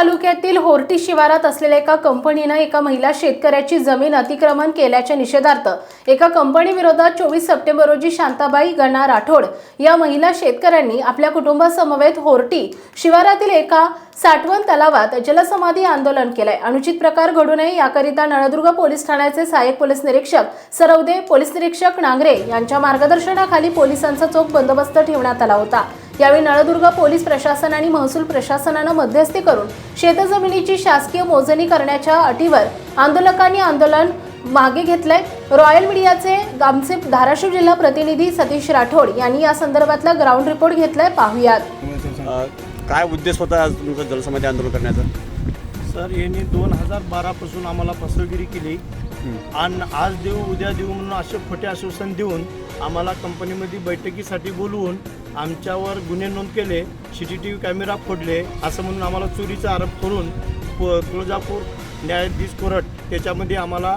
तालुक्यातील होर्टी शिवारात असलेल्या एका कंपनीनं एका महिला शेतकऱ्याची जमीन अतिक्रमण केल्याच्या निषेधार्थ एका कंपनी विरोधात चोवीस सप्टेंबर रोजी शांताबाई गणा राठोड या महिला शेतकऱ्यांनी आपल्या कुटुंबासमवेत होर्टी शिवारातील एका साठवण तलावात जलसमाधी आंदोलन केलंय. अनुचित प्रकार घडू नये याकरिता नळदुर्ग पोलीस ठाण्याचे सहाय्यक पोलीस निरीक्षक सरवदे पोलीस निरीक्षक नांगरे यांच्या मार्गदर्शनाखाली पोलिसांचा चोख बंदोबस्त ठेवण्यात आला होता. यावेळी नळदुर्ग पोलीस प्रशासन आणि महसूल प्रशासनानं मध्यस्थी करून शेतजमिनीची शासकीय मोजणी करण्याच्या अटीवर आंदोलकांनी आंदोलन मागे घेतलंय. रॉयल मीडियाचे आमचे धाराशिव जिल्हा प्रतिनिधी सतीश राठोड यांनी या संदर्भातला ग्राउंड रिपोर्ट घेतलाय. पाहुयात. काय उद्देश होता आज तुमचं जलसमाधी आंदोलन करण्याचा? सर यांनी दोन हजार बारापासून आम्हाला फसवेगिरी केली. आणि आज देऊ उद्या देऊ म्हणून असे खोटे आश्वासन देऊन आम्हाला कंपनीमध्ये बैठकीसाठी बोलवून आमच्यावर गुन्हे नोंद केले C T T V camera फोडले असं म्हणून आम्हाला चोरीचा आरोप करून तुळजापूर न्यायाधीश कोर्ट त्याच्यामध्ये आम्हाला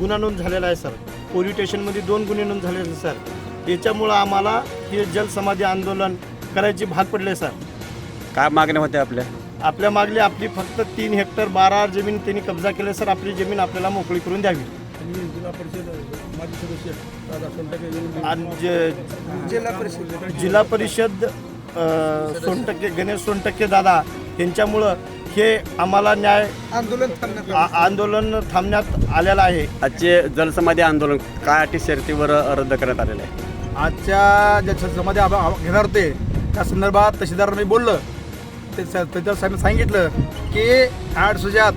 गुन्हा नोंद झालेला आहे सर. पोलीस स्टेशनमध्ये दोन गुन्हे नोंद झालेले आहेत, सर. त्याच्यामुळं आम्हाला हे जलसमाधी आंदोलन करायची भाग पडले सर. काय मागण्या होत्या आपल्या? आपल्या मागली आपली फक्त तीन हेक्टर बारा जमीन त्यांनी कब्जा केले सर. आपली जमीन आपल्याला मोकळी करून द्यावी. आणि जे- जिल्हा परिषद. अ, सोनटक्के गणेश सोनटक्के दादा यांच्यामुळं हे आम्हाला न्याय आ- आंदोलन थांबण्यात आलेलं आहे. आजचे जलसमाधी आंदोलन काय अटी शर्तीवर रद्द करण्यात आलेलं आहे? आजच्या ज्या समाधी आबा- आबा- घेणार होते त्या संदर्भात तहसीलदार मी बोललं. ते त्याच्या साहेब सांगितलं की आठ सुजात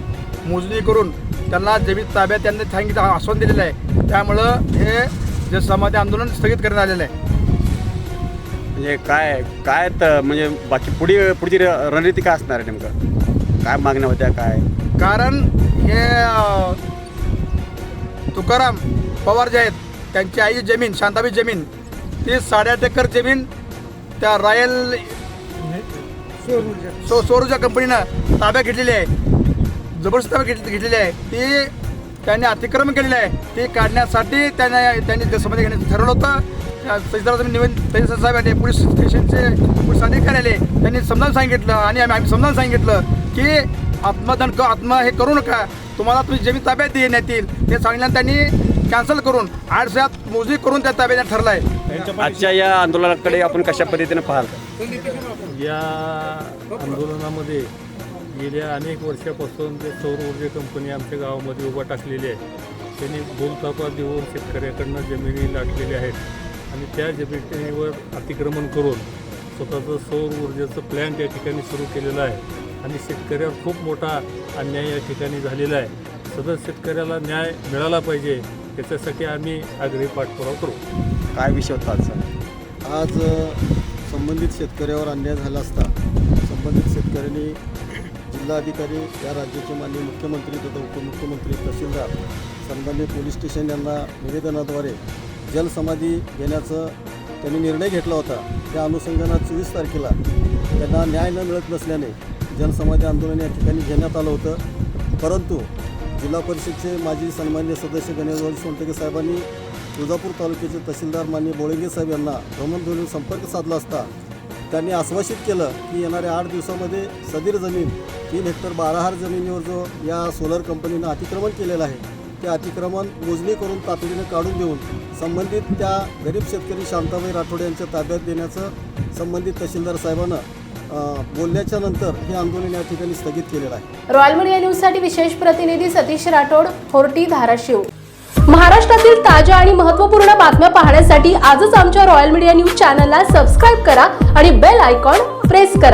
मोजणी करून त्यांना जमीन ताब्यात त्यांनी सांगितलं आश्वासन दिलेलं आहे त्यामुळं हे जे समाधी आंदोलन स्थगित करण्यात आलेलं आहे म्हणजे काय काय त- म्हणजे बाकी पुढे पुढची र- रणनीती काय असणार आहे नेमकं काय मागण्या होत्या काय कारण हे अं, तुकाराम पवार जे आहेत त्यांची आई जमीन शांताबाई जमीन ती साडेआठ एकर जमीन त्या रॉयल सो सोरूच्या कंपनीनं ताब्यात घेतलेली आहे जबरदस्त घेत घेतलेली आहे. ती त्यांनी अतिक्रमण केलेलं आहे. ती काढण्यासाठी त्यांनी त्यांनी जसमध्ये घेण्याचं ठरवलं होतं. तहसीलदाराचं निवेदन तहसीलदार साहेब आणि पोलीस स्टेशनचे पोलीस अधिकारी आले त्यांनी समजावून सांगितलं आणि आम्ही आम्ही समजावून सांगितलं की आत्मदान क आत्मा हे करू नका. तुम्हाला तुम्ही जमीन ताब्यात देण्यात येईल हे सांगितलं त्यांनी कॅन्सल करून आठ सात मोजणी करून त्या ताब्यात ठरलं आहे. आजच्या या आंदोलनाकडे आपण कशा पद्धतीने पाहाल? या आंदोलनामध्ये गेल्या अनेक वर्षापासून ते सौर ऊर्जा कंपनी आमच्या गावामध्ये उभा टाकलेली आहे. त्यांनी बोलतापा देऊन शेतकऱ्याकडनं जमिनी लाटलेल्या आहेत. आणि त्या जमिनीवर अतिक्रमण करून स्वतःचं सौर ऊर्जेचं प्लॅन्ट या ठिकाणी सुरू केलेलं आहे. आणि शेतकऱ्यावर खूप मोठा अन्याय या ठिकाणी झालेला आहे. सदर शेतकऱ्याला न्याय मिळाला पाहिजे त्याच्यासाठी आम्ही आग्रही पाठपुरावा करू. काय विषय होता आजचा आज अ, संबंधित शेतकऱ्यावर अन्याय झाला असता संबंधित शेतकऱ्यांनी जिल्हाधिकारी या राज्याचे माननीय मुख्यमंत्री तथा उपमुख्यमंत्री तहसीलदार सन्मान्य पोलीस स्टेशन यांना निवेदनाद्वारे जलसमाधी घेण्याचं त्यांनी निर्णय घेतला होता. त्या अनुषंगानं चोवीस तारखेला त्यांना न्याय न मिळत नसल्याने जलसमाधी आंदोलन या ठिकाणी घेण्यात आलं होतं. परंतु जिल्हा परिषदचे माजी सन्मान्य सदस्य गणेशभाऊ सोनटके साहेबांनी तुळजापूर तालुक्याचे तहसीलदार मान्य बोळंगे साहेब यांना भ्रमणध्वनीवर संपर्क साधला असता त्यांनी आश्वासित केलं की येणाऱ्या आठ दिवसामध्ये सदीर जमीन तीन हेक्टर बारा हार जमिनीवर जो या सोलर कंपनीनं अतिक्रमण केलेलं आहे ते अतिक्रमण मोजणी करून तातडीनं काढून देऊन संबंधित त्या गरीब शेतकरी शांताबाई राठोड यांच्या ताब्यात देण्याचं संबंधित तहसीलदार साहेबांना बोलल्याच्या नंतर हे आंदोलन या ठिकाणी स्थगित केलेलं आहे. रॉयल मीडिया न्यूजसाठी विशेष प्रतिनिधी सतीश राठोड होर्टी धाराशिव. महाराष्ट्रातील ताज्या आणि महत्त्वपूर्ण बातम्या पाहण्यासाठी आजच आमच्या रॉयल मीडिया न्यूज चॅनलला सबस्क्राईब करा आणि बेल आयकॉन प्रेस करा.